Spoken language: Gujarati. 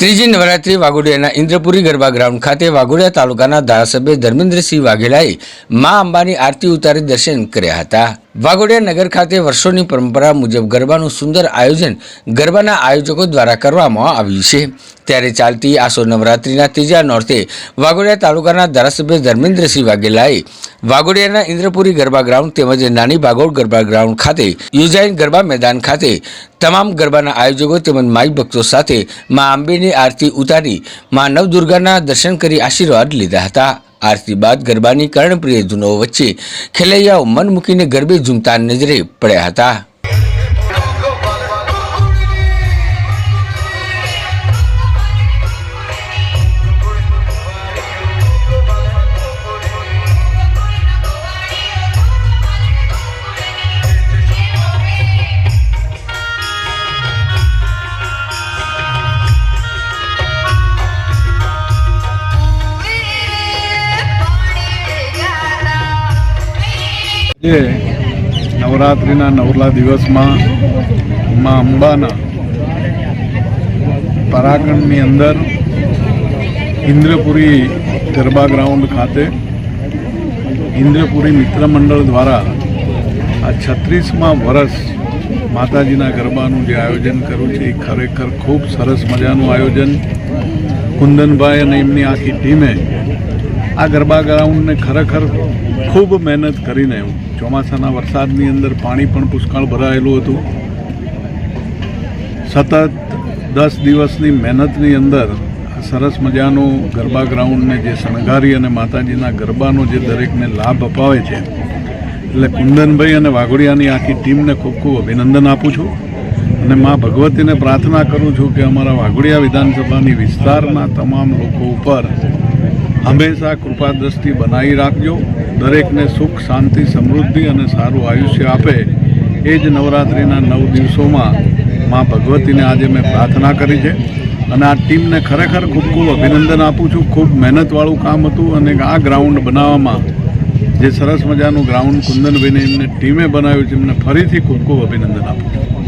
ત્રીજી નવરાત્રી વાઘોડિયાના ઇન્દ્રપુરી ગરબા ગ્રાઉન્ડ ખાતે વાઘોડિયા તાલુકાના ધારાસભ્ય ધર્મેન્દ્રસિંહ વાઘેલાએ મા અંબાની આરતી ઉતારી દર્શન કર્યા હતા. વાઘોડિયા નગર ખાતે વર્ષોની પરંપરા મુજબ ગરબાનું સુંદર આયોજન ગરબાના આયોજકો દ્વારા કરવામાં આવ્યું છે. ત્યારે ચાલતી આસો નવરાત્રીના ત્રીજા નોર્તે વાઘોડિયા તાલુકાના ધારાસભ્ય ધર્મેન્દ્રસિંહ વાઘેલાએ વાઘોડિયાના ઇન્દ્રપુરી ગરબા ગ્રાઉન્ડ તેમજ નાની બાગોડ ગરબા ગ્રાઉન્ડ ખાતે યોજાયેલ ગરબા મેદાન ખાતે તમામ ગરબાના આયોજકો તેમજ માઈ ભક્તો સાથે મા આંબેની આરતી ઉતારી મા નવદુર્ગાના દર્શન કરી આશીર્વાદ લીધા હતા. આરતી બાદ ગરબાની કર્ણપ્રિય ધૂનો વચ્ચે ખેલૈયાઓ મન મૂકીને ગરબે ઝૂમતા નજરે પડ્યા હતા. જે નવરાત્રિના નવલા દિવસમાં મા અંબાના પરાગણની અંદર ઇન્દ્રપુરી ગરબા ગ્રાઉન્ડ ખાતે ઇન્દ્રપુરી મિત્ર મંડળ દ્વારા આ છત્રીસમાં વર્ષ માતાજીના ગરબાનું જે આયોજન કર્યું છે, એ ખરેખર ખૂબ સરસ મજાનું આયોજન કુંદનભાઈ અને એમની આખી ટીમે આ ગરબા ગ્રાઉન્ડને ખરેખર ખૂબ મહેનત કરીને ચોમાસાના વરસાદની અંદર પાણી પણ પુષ્કળ ભરાયેલું હતું. સતત દસ દિવસની મહેનતની અંદર સરસ મજાનું ગરબા ગ્રાઉન્ડને જે શણગારી અને માતાજીના ગરબાનો જે દરેકને લાભ અપાવે છે, એટલે કુંદનભાઈ અને વાઘોડિયાની આખી ટીમને ખૂબ ખૂબ અભિનંદન આપું છું. અને મા ભગવતીને પ્રાર્થના કરું છું કે અમારા વાઘોડિયા વિધાનસભાની વિસ્તારના તમામ લોકો ઉપર હંમેશા કૃપા દ્રષ્ટિ બનાવી રાખજો. દરેકને સુખ, શાંતિ, સમૃદ્ધિ અને સારું આયુષ્ય આપે. એ જ નવરાત્રિના નવ દિવસોમાં મા ભગવતીને આજે મેં પ્રાર્થના કરી છે. અને આ ટીમને ખરેખર ખૂબ ખૂબ અભિનંદન આપું છું. ખૂબ મહેનતવાળું કામ હતું અને આ ગ્રાઉન્ડ બનાવવામાં જે સરસ મજાનું ગ્રાઉન્ડ કુંદનભાઈને એમને ટીમે બનાવ્યું છે, એમને ફરીથી ખૂબ ખૂબ અભિનંદન આપું છું.